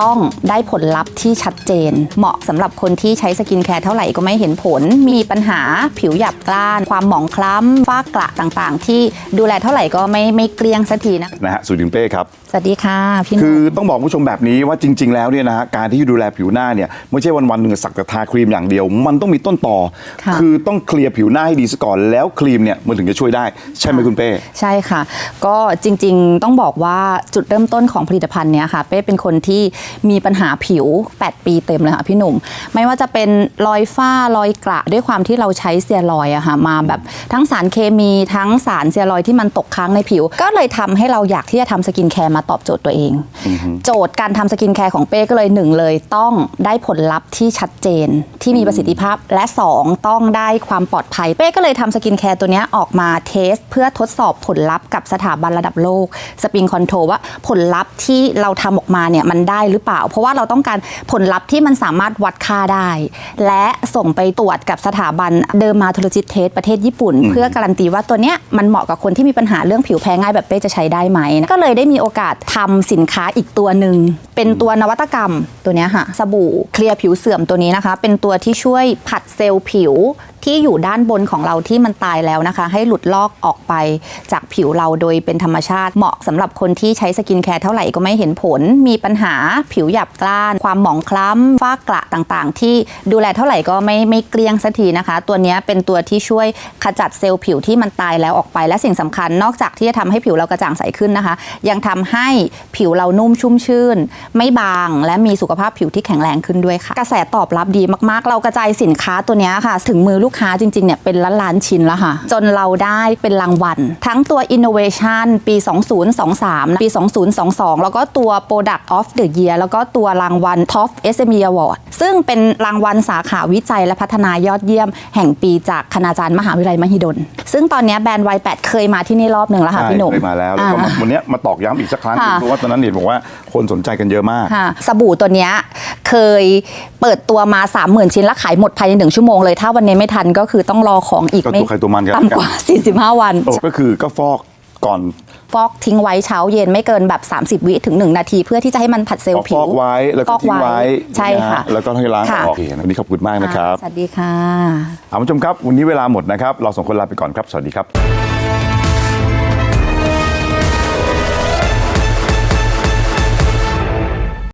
ต้องได้ผลลัพธ์ที่ชัดเจน เหมาะสำหรับคนที่ใช้สกินแคร์เท่าไหร่ก็ไม่เห็นผล มีปัญหาผิวหยาบกร้าน ความหมองคล้ำฝ้ากระต่างๆ ที่ดูแลเท่าไหร่ก็ไม่ไม่เกลี้ยงสักทีนะนะฮะสุดินเป้ครับ สวัสดีค่ะพี่หคืนุ่อมต้องบอกคุณผู้ชมแบบนี้ว่าจริง ๆ แล้วเนี่ยนะฮะการที่ดูแลผิวหน้าเนี่ยไม่ใช่วันๆหนึ่งสักแต่ทาครีมอย่างเดียว มันต้องมีต้นต่อค่ะอต้องเคลียร์ผิวหน้าให้ดีซะก่อนแล้วครีมเนี่ยมันถึงจะช่วยได้ ใช่ไหมคุณเป้ใช่ค่ะ ก็จริง ๆ ต้องบอกว่าจุดเริ่มต้นของผลิตภัณฑ์เนี้ยค่ะเป้เป็นคนที่มีปัญหาผิว 8 ปีเต็มเลยค่ะพี่หนุ่ม ไม่ว่าจะเป็นรอยฝ้ารอยกระด้วยความที่เราใช้เซียรอยด์อะค่ะมาแบบทั้งสารเคมีทั้งสารเซียรอยด์ที่มันตกค้างในผิว ก็เลยทำให้เราอยากที่จะทำสกินแคร์มาตอบโจทย์ตัวเอง โจทย์การทำสกินแคร์ของเป้ก็เลยหนึ่งเลยต้องได้ผลลัพธ์ที่ชัดเจนที่มีประสิทธิภาพและ 2 ต้องได้ความปลอดภัย เป้ก็เลยทำสกินแคร์ตัวเนี้ยออกมาเทส เพื่อทดสอบผลลัพธ์กับสถาบันระดับโลกสปริงคอนโทรว่าผลลัพธ์ที่เราทำออกมาเนี่ยมันได้หรือเปล่า เพราะว่าเราต้องการผลลัพธ์ที่มันสามารถวัดค่าได้ และส่งไปตรวจกับสถาบันเดอร์มาโทโลจิสเทสประเทศญี่ปุ่น เพื่อการันตีว่าตัวเนี้ยมันเหมาะกับคนที่มีปัญหาเรื่องผิวแพ้ง่ายแบบเป้จะใช้ได้ไหมก็เลยได้มีโอกาสทำสินค้าอีกตัวหนึ่งเป็นตัวนวัตกรรมตัวเนี้ยค่ะสบู่เคลียร์ผิวเสื่อมตัวนี้นะคะ เป็นตัวที่ช่วยผัดเซลล์ผิว ที่อยู่ด้านบนของเราที่มันตายแล้วนะคะ ให้หลุดลอกออกไปจากผิวเราโดยเป็นธรรมชาติ เหมาะสำหรับคนที่ใช้สกินแคร์เท่าไหร่ก็ไม่เห็นผล มีปัญหาผิวหยาบกร้าน ความหมองคล้ำฝ้ากระต่างๆ ที่ดูแลเท่าไหร่ก็ไม่ไม่เกลี้ยงสักทีนะคะ ตัวนี้เป็นตัวที่ช่วยขจัดเซลล์ผิวที่มันตายแล้วออกไป และสิ่งสำคัญนอกจากที่จะทำให้ผิวเรากระจ่างใสขึ้นนะคะ ยังทำให้ผิวเรานุ่มชุ่มชื่น ไม่บางและมีสุขภาพผิวที่แข็งแรงขึ้นด้วยค่ะ กระแสตอบรับดีมากๆ เรากระจายสินค้าตัวนี้ค่ะ ถึงมือลูกค้าจริงๆเนี่ยเป็นล้านล้านๆชิ้นแล้วค่ะ จนเราได้เป็นรางวัล ทั้งตัว Innovation ปี 2023 ปี 2022 แล้วก็ตัว Product of the Year แล้วก็ตัวรางวัล Top SME Award ซึ่งเป็นรางวัลสาขาวิจัยและพัฒนายอดเยี่ยม แห่งปีจากคณาจารย์มหาวิทยาลัยมหิดล ซึ่งตอนเนี้ยแบรนด์ Y8 เคยมาที่นี่รอบหนึ่งแล้วค่ะใช่พี่หนุ่ม เคยมาแล้วแล้วก็มาอ่าวันเนี้ยมาตอกย้ำอีกสักครั้งหนึ่งค่ะ เพราะว่าตอนนั้นเห็นบอกว่าคนสนใจกันเยอะมาก ค่ะสบู่ตัวเนี้ย เคยเปิดตัวมา 30,000 ชิ้นแล้วขายหมดภายในหนึ่งชั่วโมงเลย ถ้าวันนี้ไม่ทันก็คือต้องรอของอีกก็ไม่ตัวใครตัวมันกัน ต่ำกว่า 45 วัน โอ้ก็คือก็ฟอกก่อนฟอกทิ้งไว้เช้าเย็นไม่เกินแบบ 30 วิถึง 1 นาที เพื่อที่จะให้มันผัดเซลล์ผิฟวอกไว้แล้วก็ฟอกทิ้งไว้ใช่นฮค่ะแล้วก็ให้ล้างอค่ะอกโอเควันนี้ขอบคุณมากนะครับสวัสดีค่ะ เอาคุณผู้ชมครับ วันนี้เวลาหมดนะครับ เราสองคนลาไปก่อนครับ สวัสดีครับ